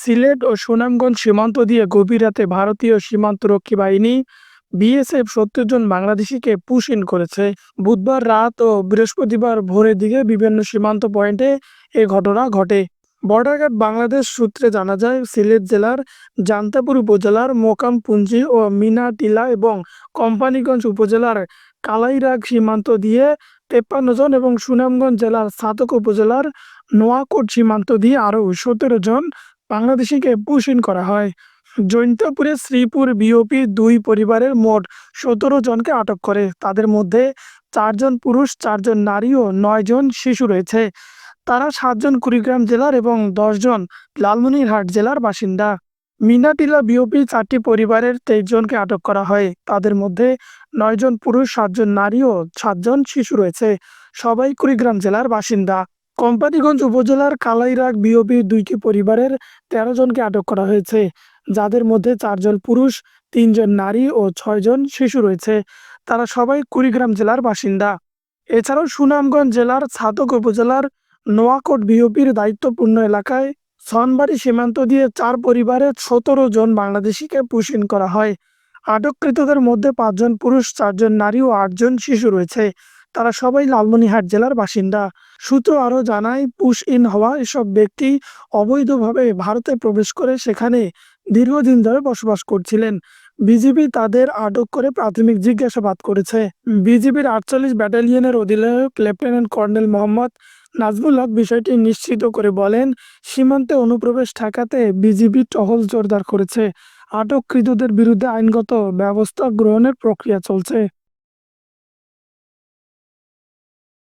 সিলেট ও সুনামগঞ্জ সীমান্ত দিয়ে গভীর রাতে ভারতীয় সীমান্তরক্ষী বাহিনী বিএসএফ সত্তর জন বাংলাদেশিকে পুশ ইন করেছে। বুধবার রাত ও বৃহস্পতিবার ভোরের দিকে বিভিন্ন সীমান্ত পয়েন্টে এ ঘটনা ঘটে। বর্ডার বাংলাদেশ সূত্রে জানা যায়, সিলেট জেলার জান্তাপুর উপজেলার মোকামপুঞ্জি ও মিনাটিলা এবং কোম্পানিগঞ্জ উপজেলার কালাইরাগ সীমান্ত দিয়ে তেপ্পান্ন জন এবং সুনামগঞ্জ জেলার সাতক উপজেলার নোয়াকোট সীমান্ত দিয়ে আরও সতেরো জন বাংলাদেশিকে পুশ ইন করা হয়। জৈন্তপুরে শ্রীপুর বিওপি দুই পরিবারের মোট সতেরো জনকে আটক করে। তাদের মধ্যে চারজন পুরুষ, চারজন নারী ও নয় জন শিশু রয়েছে। তারা সাতজন কুড়িগ্রাম জেলার এবং দশজন লালমনিরহাট জেলার বাসিন্দা। মিনাটিলা বিওপি চারটি পরিবারের তেইশ জনকে আটক করা হয়। তাদের মধ্যে নয়জন পুরুষ, সাতজন নারী ও সাতজন শিশু রয়েছে। সবাই কুড়িগ্রাম জেলার বাসিন্দা। কোম্পানীগঞ্জ উপজেলার কালাইরাগ বিওপির দুইটি পরিবারের তেরো জনকে আটক করা হয়েছে, যাদের মধ্যে চারজন পুরুষ, তিনজন নারী ও ছয়জন শিশু রয়েছে। তারা সবাই কুড়িগ্রাম জেলার বাসিন্দা। এছাড়াও সুনামগঞ্জ জেলার ছাতক উপজেলার নোয়াকোট বিওপির দায়িত্বপূর্ণ এলাকায় সনবাড়ি সীমান্ত দিয়ে চার পরিবারের সতেরো জন বাংলাদেশিকে পুশিন করা হয়। আটককৃতদের মধ্যে পাঁচজন পুরুষ, চারজন নারী ও আটজন শিশু রয়েছে। তারা সবাই লালমনিরহাট জেলার বাসিন্দা। সূত্র আরও জানায়, পুশ ইন হওয়া এসব ব্যক্তি অবৈধভাবে ভারতে প্রবেশ করে সেখানে দীর্ঘদিন ধরে বসবাস করছিলেন। বিজিবি তাদের আটক করে প্রাথমিক জিজ্ঞাসাবাদ করেছে। বিজিবির আটচল্লিশ ব্যাটালিয়নের অধিনায়ক লেফটেন্যান্ট কর্নেল মোহাম্মদ নাজমুল হক বিষয়টি নিশ্চিত করে বলেন, সীমান্তে অনুপ্রবেশ ঠেকাতে বিজিবি টহল জোরদার করেছে। আটককৃতদের বিরুদ্ধে আইনগত ব্যবস্থা গ্রহণের প্রক্রিয়া চলছে।